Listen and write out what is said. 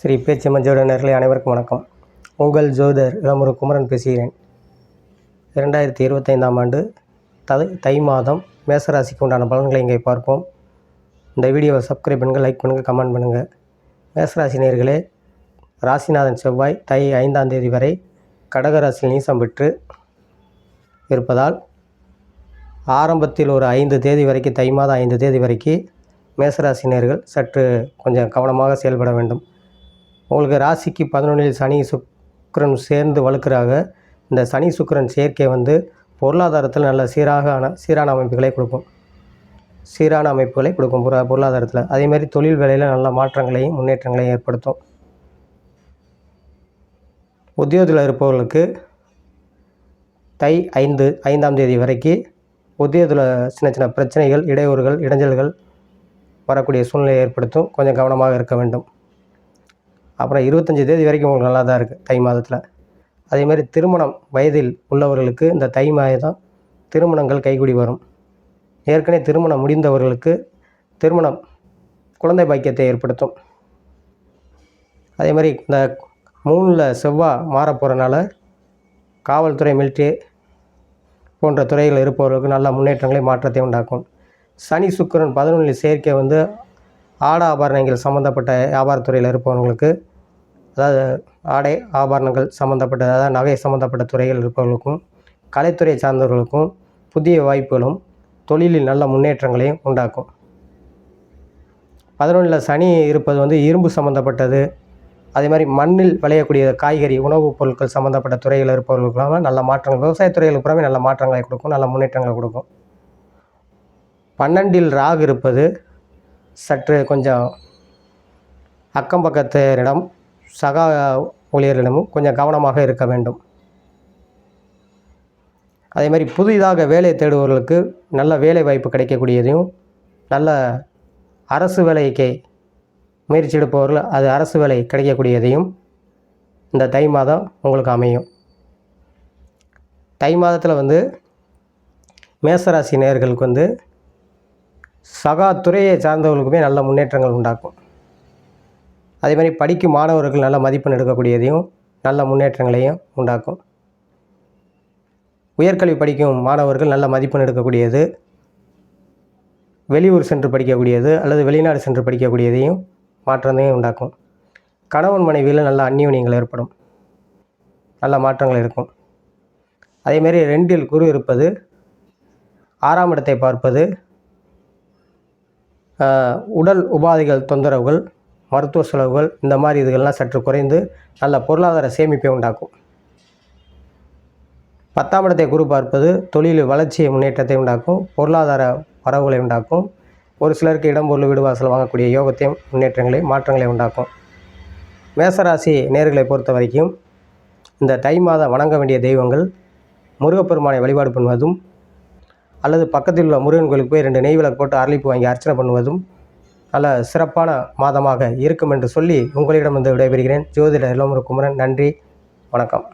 ஸ்ரீ பேச்சம்மன் நேர்களை அனைவருக்கும் வணக்கம். உங்கள் ஜோதர் இளமுரு குமரன் பேசுகிறேன். இரண்டாயிரத்தி இருபத்தைந்தாம் ஆண்டு தை தை மாதம் மேசராசிக்கு உண்டான பலன்களை இங்கே பார்ப்போம். இந்த வீடியோவை சப்ஸ்கிரைப் பண்ணுங்கள் லைக் பண்ணுங்கள் கமெண்ட் பண்ணுங்கள் மேசராசி நேர்களே ராசிநாதன் செவ்வாய் தை ஐந்தாம் தேதி வரை கடகராசியில் நீசம் பெற்று இருப்பதால் ஆரம்பத்தில் ஒரு ஐந்து தேதி வரைக்கும் தை மாதம் ஐந்து தேதி வரைக்கும் மேசராசினியர்கள் சற்று கொஞ்சம் கவனமாக செயல்பட வேண்டும். உங்களுக்கு ராசிக்கு பதினொன்றில் சனி சுக்கரன் சேர்ந்து வளர்க்குறாங்க இந்த சனி சுக்கரன் சேர்க்கை வந்து பொருளாதாரத்தில் நல்ல சீராக ஆன சீரான அமைப்புகளை கொடுக்கும். சீரான அமைப்புகளை கொடுக்கும் பொருளா பொருளாதாரத்தில். அதேமாதிரி தொழில் வேலையில் நல்ல மாற்றங்களையும் முன்னேற்றங்களையும் ஏற்படுத்தும். உத்தியோகத்தில் இருப்பவர்களுக்கு தை ஐந்து ஐந்தாம் தேதி வரைக்கும் உத்தியோகத்தில் சின்ன சின்ன பிரச்சனைகள் இடையூறுகள் இடைஞ்சல்கள் வரக்கூடிய சூழ்நிலையை ஏற்படுத்தும். கொஞ்சம் கவனமாக இருக்க வேண்டும். அப்புறம் இருபத்தஞ்சி தேதி வரைக்கும் உங்களுக்கு நல்லா தான் இருக்குது தை மாதத்தில். அதேமாதிரி திருமணம் வயதில் உள்ளவர்களுக்கு இந்த தை மாதம் திருமணங்கள் கைகூடி வரும். ஏற்கனவே திருமணம் முடிந்தவர்களுக்கு திருமணம் குழந்தை பாக்கியத்தை ஏற்படுத்தும். அதே மாதிரி இந்த மூணில் செவ்வாய் மாற போகிறனால காவல்துறை மிலிட்ரி போன்ற துறைகள் இருப்பவர்களுக்கு நல்ல முன்னேற்றங்களை மாற்றத்தை உண்டாக்கும். சனி சுக்கரன் பதினொன்றில் சேர்க்கை வந்து ஆட ஆபரணங்கள் சம்மந்தப்பட்ட வியாபாரத்துறையில் இருப்பவர்களுக்கு அதாவது ஆடை ஆபரணங்கள் சம்மந்தப்பட்ட அதாவது நகை சம்மந்தப்பட்ட துறைகள் இருப்பவர்களுக்கும் கலைத்துறை சார்ந்தவர்களுக்கும் புதிய வாய்ப்புகளும் தொழிலில் நல்ல முன்னேற்றங்களையும் உண்டாக்கும். பதினொன்றில் சனி இருப்பது வந்து இரும்பு சம்மந்தப்பட்டது அதே மாதிரி மண்ணில் விளையக்கூடிய காய்கறி உணவுப் பொருட்கள் சம்மந்தப்பட்ட துறைகள் இருப்பவர்களுக்கெல்லாம் நல்ல மாற்றங்கள் விவசாயத்துறைகளுக்கு புறமே நல்ல மாற்றங்களை கொடுக்கும் நல்ல முன்னேற்றங்களை கொடுக்கும். பன்னெண்டில் ராகு இருப்பது சற்று கொஞ்சம் அக்கம் பக்கத்தினிடம் சக ஊழியர்களிடமும் கொஞ்சம் கவனமாக இருக்க வேண்டும். அதே மாதிரி புதிதாக வேலை தேடுபவர்களுக்கு நல்ல வேலை வாய்ப்பு கிடைக்கக்கூடியதையும் நல்ல அரசு வேலைக்கு முயற்சி எடுப்பவர்கள் அது அரசு வேலை கிடைக்கக்கூடியதையும் இந்த தை மாதம் உங்களுக்கு அமையும். தை மாதத்தில் வந்து மேசராசி நேர்களுக்கு வந்து சகா துறையை சார்ந்தவர்களுக்குமே நல்ல முன்னேற்றங்கள் உண்டாக்கும். அதே மாதிரி படிக்கும் மாணவர்கள் நல்ல மதிப்பெண் எடுக்கக்கூடியதையும் நல்ல முன்னேற்றங்களையும் உண்டாக்கும். உயர்கல்வி படிக்கும் மாணவர்கள் நல்ல மதிப்பெண் எடுக்கக்கூடியது வெளியூர் சென்று படிக்கக்கூடியது அல்லது வெளிநாடு சென்று படிக்கக்கூடியதையும் மாற்றத்தையும் உண்டாக்கும். கணவன் மனைவியில் நல்ல அந்நியூனியங்கள் ஏற்படும். நல்ல மாற்றங்கள் இருக்கும். அதேமாரி ரெண்டில் குரு இருப்பது ஆறாம் இடத்தை பார்ப்பது உடல் உபாதைகள் தொந்தரவுகள் மருத்துவ செலவுகள் இந்த மாதிரி இதுகள்லாம் சற்று குறைந்து நல்ல பொருளாதார சேமிப்பை உண்டாக்கும். பத்தாம் இடத்தை குரு பார்ப்பது தொழில் வளர்ச்சியை முன்னேற்றத்தை உண்டாக்கும் பொருளாதார வரவுகளை உண்டாக்கும். ஒரு சிலருக்கு இடம் பொருள் வீடு வாசல் வாங்கக்கூடிய யோகத்தையும் முன்னேற்றங்களை மாற்றங்களை உண்டாக்கும். மேசராசி நேர்களை பொறுத்த வரைக்கும் இந்த தை மாதம் வணங்க வேண்டிய தெய்வங்கள் முருகப்பெருமானை வழிபாடு பண்ணுவதும் அல்லது பக்கத்தில் உள்ள முருகன் கோயிலுக்கு போய் ரெண்டு நெய் விளக்கு போட்டு அரளிப்பு வாங்கி அர்ச்சனை பண்ணுவதும் நல்ல சிறப்பான மாதமாக இருக்கும் என்று சொல்லி உங்களிடம் வந்து விடைபெறுகிறேன். ஜோதிடர் இளமுரு குமரன் நன்றி வணக்கம்.